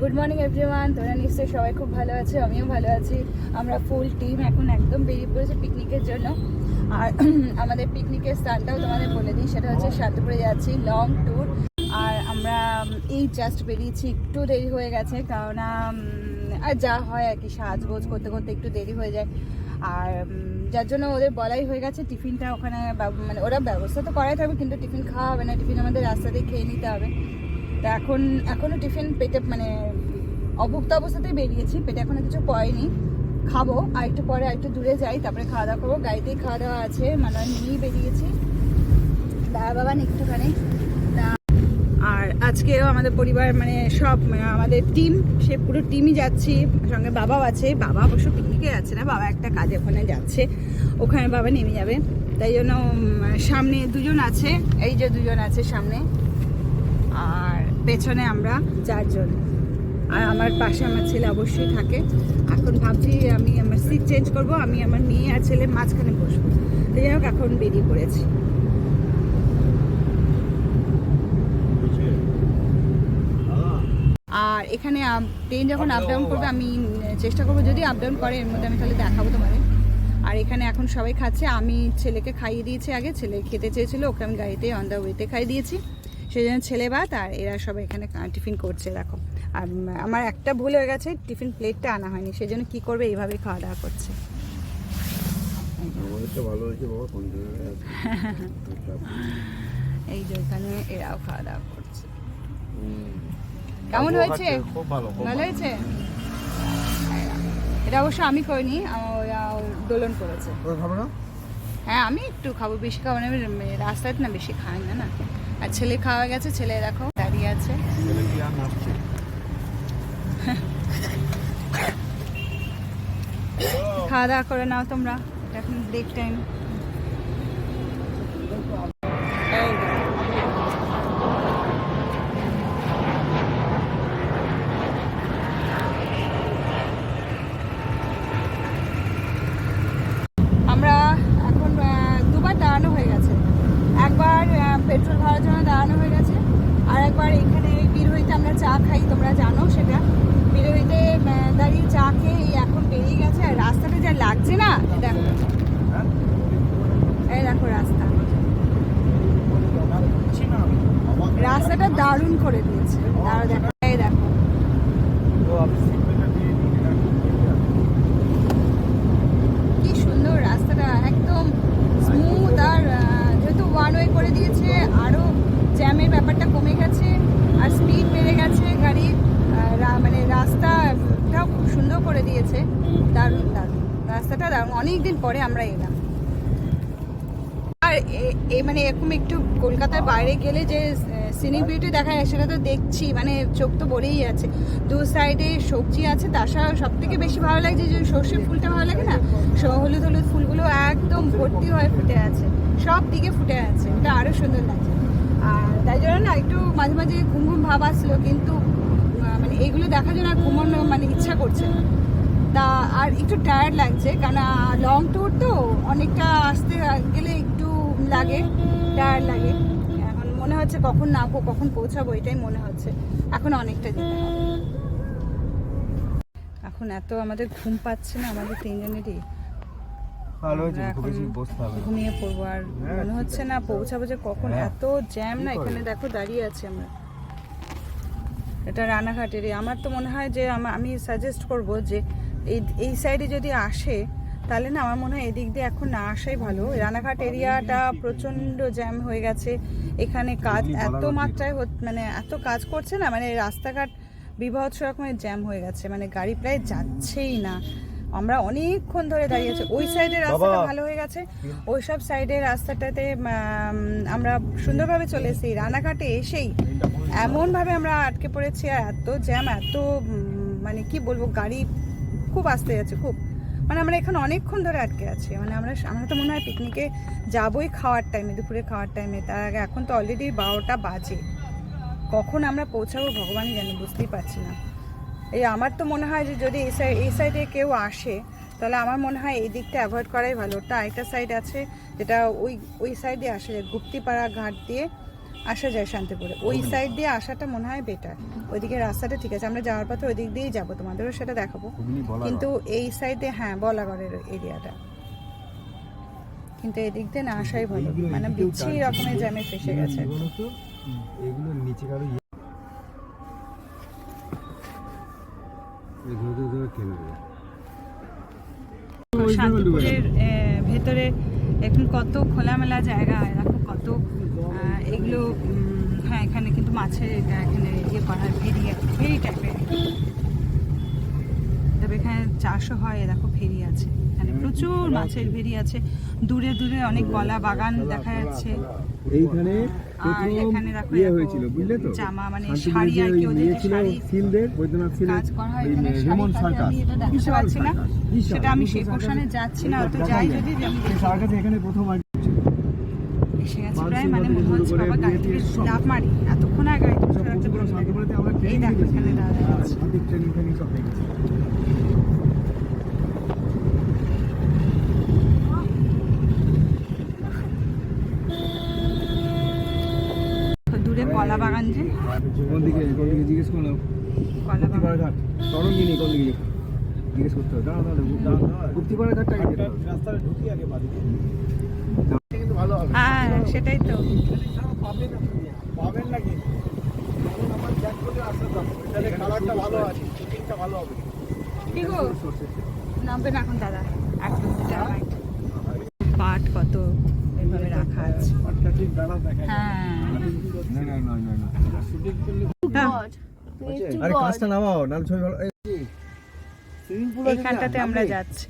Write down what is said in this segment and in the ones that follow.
Good morning everyone তোমরা নিশ্চয়ই সবাই খুব ভালো আছে, আমিও ভালো আছি। আমরা ফুল টিম এখন একদম বেরিয়ে পড়েছি পিকনিকের জন্য। আর আমাদের পিকনিকের স্থানটাও তোমাদের বলে দিই, সেটা হচ্ছে সাতপুরে যাচ্ছি লং ট্যুর আর আমরা এই জাস্ট বেরিয়েছি, একটু দেরি হয়ে গেছে, কারণ আর যা হয় আর কি, সাজগোজ করতে করতে একটু দেরি হয়ে যায়। আর যার জন্য ওদের বলাই হয়ে গেছে, টিফিনটা ওখানে মানে ওরা ব্যবস্থা তো করাই থাকবে, কিন্তু টিফিন খাওয়া হবে না, টিফিন আমাদের রাস্তাতেই খেয়ে নিতে হবে। তা এখন এখনও টিফিন পেটে মানে অভুক্ত অবস্থাতেই বেরিয়েছি, পেটে এখনও কিছু পড়েনি। খাব, আর একটু পরে, আর একটু দূরে যাই, তারপরে খাওয়া দাওয়া করব। গাড়িতেই খাওয়া দাওয়া আছে মানে নিয়েই বেরিয়েছি। দাদা বাবা একটুখানি। আজকেও আমাদের পরিবার মানে সব মানে আমাদের টিম সে পুরো টিমই যাচ্ছি, সঙ্গে বাবাও আছে, বাবা অবশ্য পিকনিকে যাচ্ছে না, বাবা একটা কাজে ওখানে যাচ্ছে, ওখানে বাবা নেমে যাবে, তাই জন্য সামনে দুজন আছে, এই যে দুজন আছে সামনে, আর পেছনে আমরা চারজন, আর আমার পাশে আমার ছেলে অবশ্যই থাকে, এখন ভাবছি আমি আমার সিট চেঞ্জ করব, আমি আমার মেয়ে আর ছেলে মাঝখানে বসবো, তো যাই হোক, এখন বেরিয়ে পড়েছি আর এখানে ট্রেন যখন আপ ডাউন করবে আমি চেষ্টা করব যদি আপ ডাউন করে এর মধ্যে আমি তাহলে দেখাবো তোমাদের। আর এখানে এখন সবাই খাচ্ছে। আমি ছেলেকে খাইয়ে দিয়েছি আগে ছেলে খেতে চেয়েছিল ওকে আমি গাড়িতে অন দ্য ওয়েতে খাইয়ে দিয়েছি। সেই জন্য ছেলে ভাত আর এরা সবাই এখানে টিফিন করছে দেখো। আর আমার একটা ভুল হয়ে গেছে টিফিন প্লেটটা আনা হয়নি। সেই জন্য কী করবে এইভাবেই খাওয়া দাওয়া করছে এই যে এখানে এরাও খাওয়া দাওয়া করছে। কেমন হয়েছে? খুব ভালো ভালো হয়েছে? এটা অবশ্য আমি করিনি দোলন করেছে। না? হ্যাঁ আমি একটু খাব বেশি খাব না রাস্তায় না বেশি খাই না না। আর ছেলে খাওয়া গেছে ছেলে দেখো দাঁড়িয়ে আছে। খাওয়া দাওয়া করে নাও তোমরা এটা এখন ব্রেক টাইম আমরা এখন আহ, দুবার দাঁড়ানো হয়ে গেছে একবার আহ, পেট্রোল ভরার জন্য দাঁড়ানো হয়ে গেছে আর একবার এখানে বিরোহিতে আমরা চা খাই তোমরা জানো সেটা বিরোহিতে আহ, দাঁড়িয়ে চা খেয়ে এই এখন বেরিয়ে গেছে আর রাস্তাটা যা লাগছে না দেখো এই দেখো রাস্তা রাস্তাটা দারুণ করে দিয়েছে দাঁড়ো দেখো এই দেখো তো আমি সিগন্যালটা দিয়ে দিই এটা কি সুন্দর রাস্তাটা একদম স্মুথ আর আহ, যেহেতু ওয়ান ওয়ে করে দিয়েছে আরও জ্যামের ব্যাপারটা কমে গেছে আর স্পিড বেড়ে গেছে গাড়ির আহ, রা- মানে রাস্তাটাও খুব সুন্দর করে দিয়েছে দারুণ দারুণ রাস্তাটা দারুণ অনেক দিন পরে আমরা এলাম আর এ- এ মানে এরকম একটু কলকাতার বাইরে গেলে যে সিনিক বিউটি দেখা যায় সেটা তো দেখছি মানে চোখ তো ভরেই আছে দু সাইডে সবজি আছে সাথে সব থেকে বেশি ভালো লাগছে যে সর্ষে ফুলটা ভালো লাগে না? হলুদ হলুদ ফুলগুলো একদম ভর্তি হয়ে ফুটে আছে। সব দিকে ফুটে আছে, ওটা আরও সুন্দর লাগছে। আর তাই জন্য না একটু মাঝে মাঝে ঘুম ঘুম ভাব আসলো কিন্তু মানে এইগুলো দেখার জন্য আর ঘুমানো মানে ইচ্ছা করছে না। তা আর একটু টায়ার্ড লাগছে কারণ লং ট্যুর তো, অনেকটা আসতে গেলে লাগে টায়ার্ড লাগে। এখন মনে হচ্ছে কখন নামবো কখন পৌঁছাবো এটাই মনে হচ্ছে। এখন অনেকটা যেতে হবে। এখন এত আমাদের ঘুম পাচ্ছে না আমাদের তিনজনেরই। ঘুমিয়ে পড়ব আর হ্যাঁ, মনে হচ্ছে না পৌঁছাবো যে কখন হ্যাঁ। এত জ্যাম না এখানে দেখো দাঁড়িয়ে আছি আমরা। এটা রানাঘাটেরই। আমার তো মনে হয় যে আমা- আমি সাজেস্ট করব যে এই এই সাইডে যদি আসে তাহলে না আমার মনে হয় এদিক দিয়ে এখন না আসাই ভালো। রানাঘাট এরিয়াটা প্রচণ্ড জ্যাম হয়ে গেছে। এখানে কাজ এত মাত্রায় মানে এত কাজ করছে না মানে রাস্তাঘাট বিভৎস রকমের জ্যাম হয়ে গেছে। মানে গাড়ি প্রায় যাচ্ছেই না। আমরা অনেকক্ষণ ধরে দাঁড়িয়ে আছি। ওই সাইডের রাস্তাটা ভালো হয়ে গেছে। ওই সব সাইডের রাস্তাটাতে আমরা সুন্দরভাবে চলে এসেছি। রানাঘাটে এসেই এমনভাবে আমরা আটকে পড়েছি। আর এত জ্যাম এত মানে কি বলব গাড়ি খুব আসতে যাচ্ছে খুব। মানে আমরা এখানে অনেকক্ষণ ধরে আটকে আছি। মানে আমরা আমরা তো মনে হয় পিকনিকে যাবোই খাওয়ার টাইমে দুপুরে খাওয়ার টাইমে তার আগে এখন তো অলরেডি বারোটা বাজে। কখন আমরা পৌঁছাবো ভগবানই জানি, বুঝতেই পারছি না। এই আমার তো মনে হয় যে যদি এই সাইড এই সাইডে কেউ আসে, তাহলে আমার মনে হয় এই দিকটা অ্যাভয়েড করাই ভালো। ওটা আরেকটা সাইড আছে, যেটা ওই ওই সাইডে আসে গুপ্তিপাড়া ঘাট দিয়ে আসা যায় শান্তিপুরে। ওই সাইড দিয়ে আসাটা মনে হয় বেটার ওইদিকে রাস্তাটা ঠিক আছে আমরা যাওয়ার পথে ওই দিক দিয়েই যাব তোমাদেরও সেটা দেখাবো। কিন্তু এই সাইডে হ্যাঁ বলাগড়ের এরিয়াটা কিন্তু এদিক দিয়ে না আসাই ভালো। মানে বিচ্ছিরি রকমের জ্যামে ফেসে গেছে। এগুলো নিচে কারও ইয়ে? শান্তিপুরের আহ, ভেতরে এখন কত খোলামেলা জায়গা দেখো কত এগুলো হ্যাঁ এখানে কিন্তু মাছের এটা এখানে ইয়ে করা হয় ফেরি ফেরি টাইপের তবে এখানে চাষও হয় দেখো ফেরি আছে। এখানে প্রচুর মাছের ফেরি আছে। দূরে দূরে অনেক কলা বাগান দেখা যাচ্ছে। এইখানে আর এখানে দেখো ইয়ে এরকম হয়েছিল বুঝলে তো? জামা মানে শাড়ি আর কি ওদের যে শাড়ি সিলদের বৈদ্যনাথ সিলের কাজ করা হয় এখানে এটা দেখাতে বিশাল না। সেটা আমি সেই পোর্শনে যাচ্ছি না তো যাই যদি আমি সেই সার্কাসে এখানে প্রথম প্রায় মানে মনে হচ্ছে বাবা গাড়ি থেকে লাভ মারি। এতক্ষণ আগে গাড়ি এই ট্রেনিং দেখো এখানে সব দূরে কলা বাগান যে। কোন দিকে কোন দিকে জিজ্ঞেস করলাম? কলা বাগান। তরঙ্গিনী কোন দিকে? জিজ্ঞেস করতে হবে। দাঁড়া দাঁড়া গুপ্তিপাড়া ঘাটটা রাস্তাটা ঢুকি আগে বাদিকে হ্যাঁ সেটাই তো। পাবেন নাকি হবে এখানে কালারটা ভালো আছে ফিটিংটা ভালো হবে। কি নামবে না এখন দাদা। পাট কত এইভাবে রাখা আছে। হ্যাঁ। না না না না না। শুটিং করলে হ্যাঁ, আরে কাজটা নামাও নাল ছবি ভালো এইখানটাতে আমরা যাচ্ছি।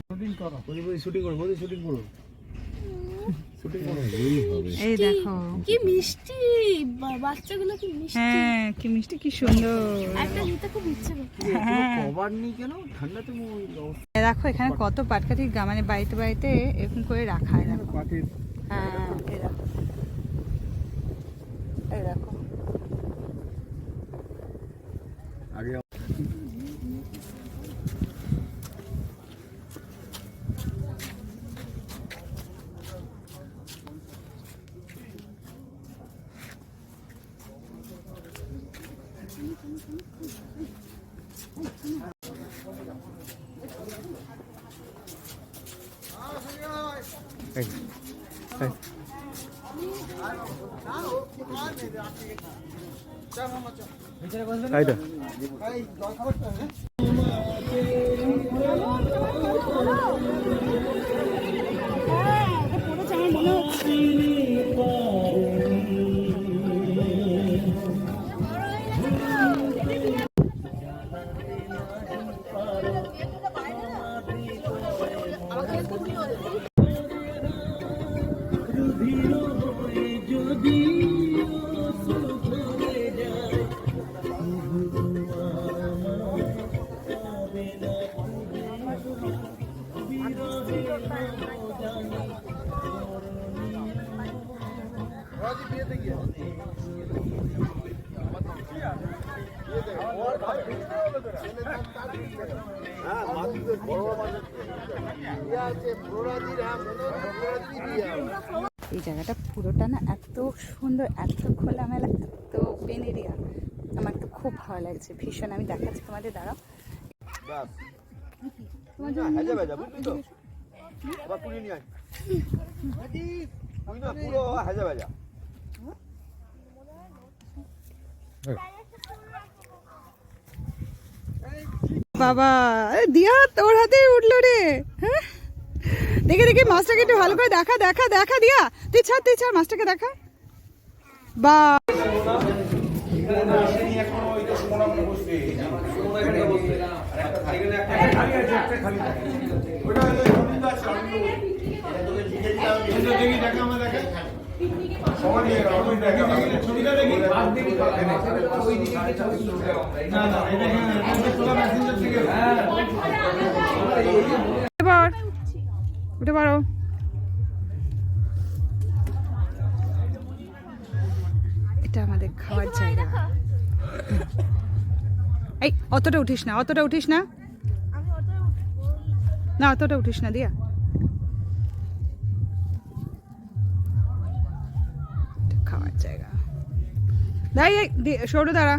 শুটিং করো। শুটিং করো শুটিং করো। এই দেখো। কি মিষ্টি! বাচ্চাগুলো কি মিষ্টি? হ্যাঁ কি মিষ্টি কি সুন্দর। একটা নিতে খুব ইচ্ছে করছে। হ্যাঁ। কভার নি কেন? ঠান্ডাতে দেখো এখানে কত পাটকাঠি মানে বাড়িতে বাড়িতে এরকম করে রাখা হয় দেখো। পাটের হ্যাঁ এই দেখো এই দেখো আগে এইটা এই জায়গাটা পুরোটা না এত সুন্দর এত খোলামেলা এত ওপেন এরিয়া আমার তো খুব ভালো লাগছে। ভীষণ আমি দেখাচ্ছি তোমাদের দাঁড়াও। বাস না হেজে বেজা বুঝলি তো? আবার পুরি হেজে বেজা। বাবা দিয়া তোর হাতে উঠল রে। হ্যাঁ? দেখে দেখে মাছটাকে একটু ভালো করে দেখা দেখা দেখা দিয়া। তুই ছাড় তুই ছাড় মাছটাকে দেখা। বা এটা আমাদের খাওয়ার জায়গা। অতটা উঠিস না, অতটা উঠিস না। না, অতটা উঠিস না, দিয়া। দাঁড়িয়ে সরু দাঁড়া।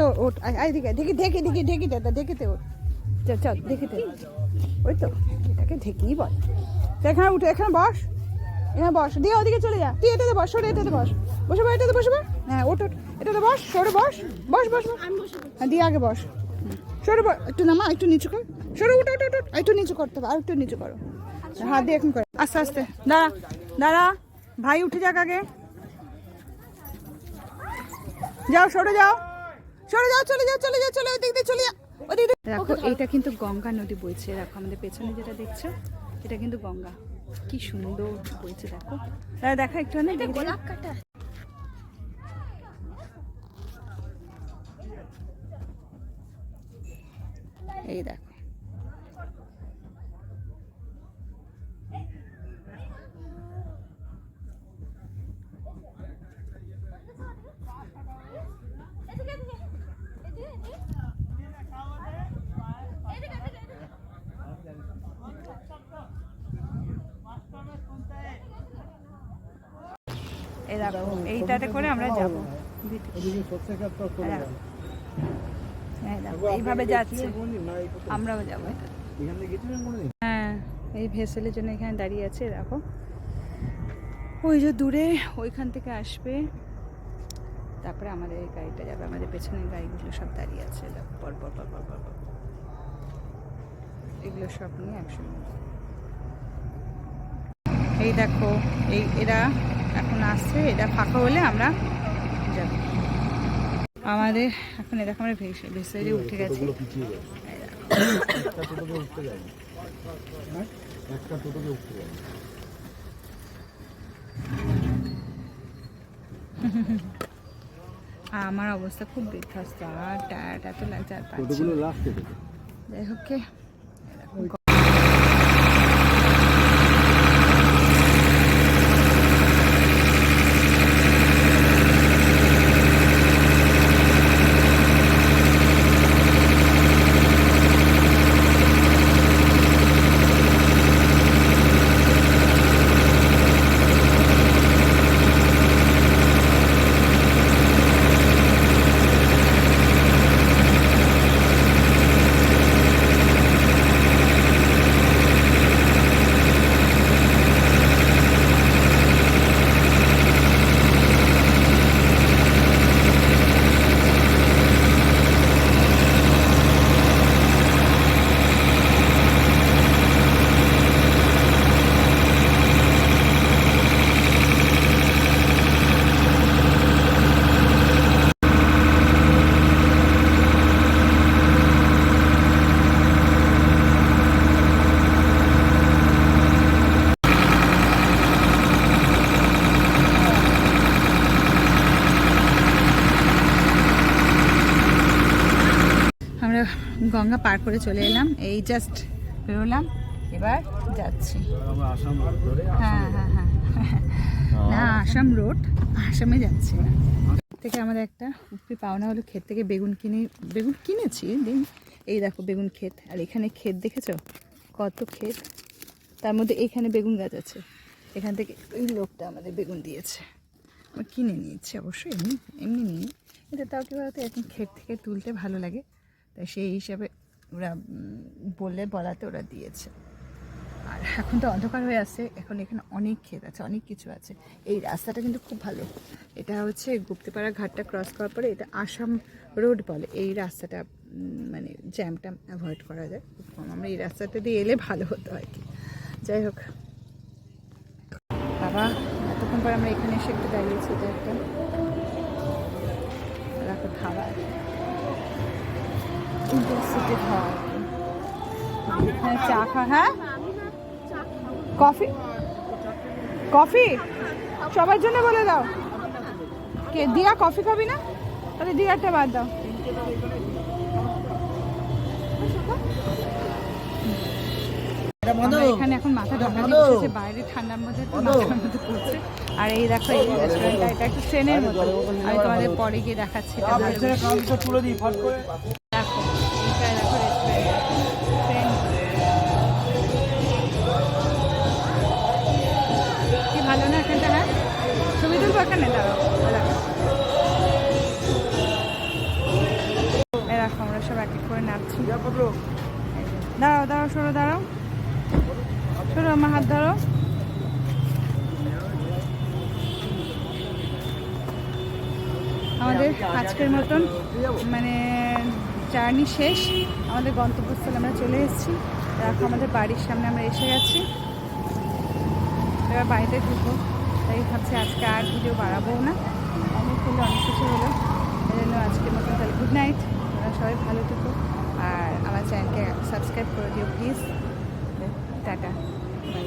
তো ওঠ আয়, দিকে ঢেকে ঢেকে ঢেকে ঢেকিতে তা ঢেকিতে ওঠ। চল চল ঢেকিতে ওই তো এটাকে ঢেকেই বল। এখানে উঠে এখানে বস। এখানে বস। দিয়ে ওদিকে চলে যা। তুই এটাতে বস সরে এটাতে বস। বসে এটাতে বসে হ্যাঁ এটাতে বস সরে বস। বস বস। হ্যাঁ দিয়ে আগে বস। সরে বস একটু নামা একটু নিচু কর। সরে উঠো উঠো উঠো একটু নিচু করতে হবে আর একটু নিচু করো। হাত দিয়ে এখন করো। আস্তে আস্তে। দাঁড়া দাঁড়া। ভাই উঠে যাক আগে। যাও সরে যাও। সরে যাও চলে যাও চলে যাও চলে ওদিক দিয়ে চলে যাও দেখো এটা কিন্তু গঙ্গা নদী বইছে। দেখো আমাদের পেছনে যেটা দেখছ এটা কিন্তু গঙ্গা। কি সুন্দর বইছে দেখো। দাদা দেখা একটু না। গোলাপ কাটা। এই দেখো। এই এইটাতে করে আমরা যাব। হ্যাঁ। এইভাবে যাচ্ছে। আমরাও যাব। হ্যাঁ এই ভেসেলের জন্য এখানে দাঁড়িয়ে আছে দেখো। ওই যে দূরে ওইখান থেকে আসবে। তারপরে আমাদের এই গাড়িটা যাবে আমাদের পেছনের গাড়িগুলো সব দাঁড়িয়ে আছে পর পর পর পর পর পর। এগুলো সব নিয়ে একসঙ্গে। এই দেখো এই এরা এখন আসছে এটা ফাঁকা হলে আমরা যাব। আমাদের এখন এ দেখো আমরা ভেসে উঠে গেছি। একটা টোটোকে উঠতে আর আমার অবস্থা খুব বিধ্বস্ত। আর টায়ার্ড এত লাগছে আর পাচ্ছি যাই হোক কে আমরা গঙ্গা পার করে চলে এলাম। এই জাস্ট বেরোলাম, এবার যাচ্ছি। হ্যাঁ হ্যাঁ হ্যাঁ। না, আসাম রোড আসামে যাচ্ছি। থেকে আমাদের একটা উপরি পাওনা হলো ক্ষেত থেকে বেগুন কিনে, বেগুন কিনেছি, দিন। এই দেখো, বেগুন ক্ষেত। আর এখানে ক্ষেত দেখেছ? কত ক্ষেত। তার মধ্যে এখানে বেগুন গাছ আছে। এখান থেকে ওই লোকটা আমাদের বেগুন দিয়েছে। কিনে নিয়েছি অবশ্যই এমনি এমনি নিই। কিন্তু তাও কি বলতো এখন ক্ষেত থেকে তুলতে ভালো লাগে। তাই সেই হিসাবে ওরা বললে বলাতে ওরা দিয়েছে। আর এখন তো অন্ধকার হয়ে আছে, এখন এখানে অনেক ক্ষেত আছে, অনেক কিছু আছে। এই রাস্তাটা কিন্তু খুব ভালো। এটা হচ্ছে গুপ্তিপাড়া ঘাটটা ক্রস করার পরে এটা আসাম রোড বলে। এই রাস্তাটা মানে জ্যামটা অ্যাভয়েড করা যায়। খুব কম আমরা এই রাস্তাটা দিয়ে এলে ভালো হতো আর কি। যাই হোক। বাবা, এতক্ষণ পর আমরা এখানে এসে একটু দাঁড়িয়েছি, এটা একটা খাবার খাওয়া চা খা হ্যাঁ? কফি? কফি? সবার জন্য বলে দাও। কে দিয়া কফি খাবি না? তাহলে দিয়ারটা বাদ দাও। এখানে এখন মাথা ঢাকা দিয়ে বাইরে ঠান্ডার মধ্যে মাথার মধ্যে পড়ছে। আর এই দেখো এই রেস্টুরেন্টটা এটা একটু ট্রেনের মতো। আমি তোমাদের পরে গিয়ে দেখাচ্ছি এক করে নাচছি। দাঁড়াও দাঁড়াও সরো দাঁড়াও। সরো আমার হাত ধরো। আমাদের আজকের মতন মানে জার্নি শেষ। আমাদের গন্তব্যস্থলে আমরা চলে এসেছি। এখন আমাদের বাড়ির সামনে আমরা এসে গেছি। এবার বাড়িতে ঢুকবো। তাই ভাবছি আজকে আর ভিডিও বাড়াবো না। অনেক হলো অনেক কিছু হলো। এই জন্য আজকের মতন তাহলে গুড নাইট সবাই ভালো থেকো। আর আমার চ্যানেলকে সাবস্ক্রাইব করে দিও প্লিজ টাটা। বাই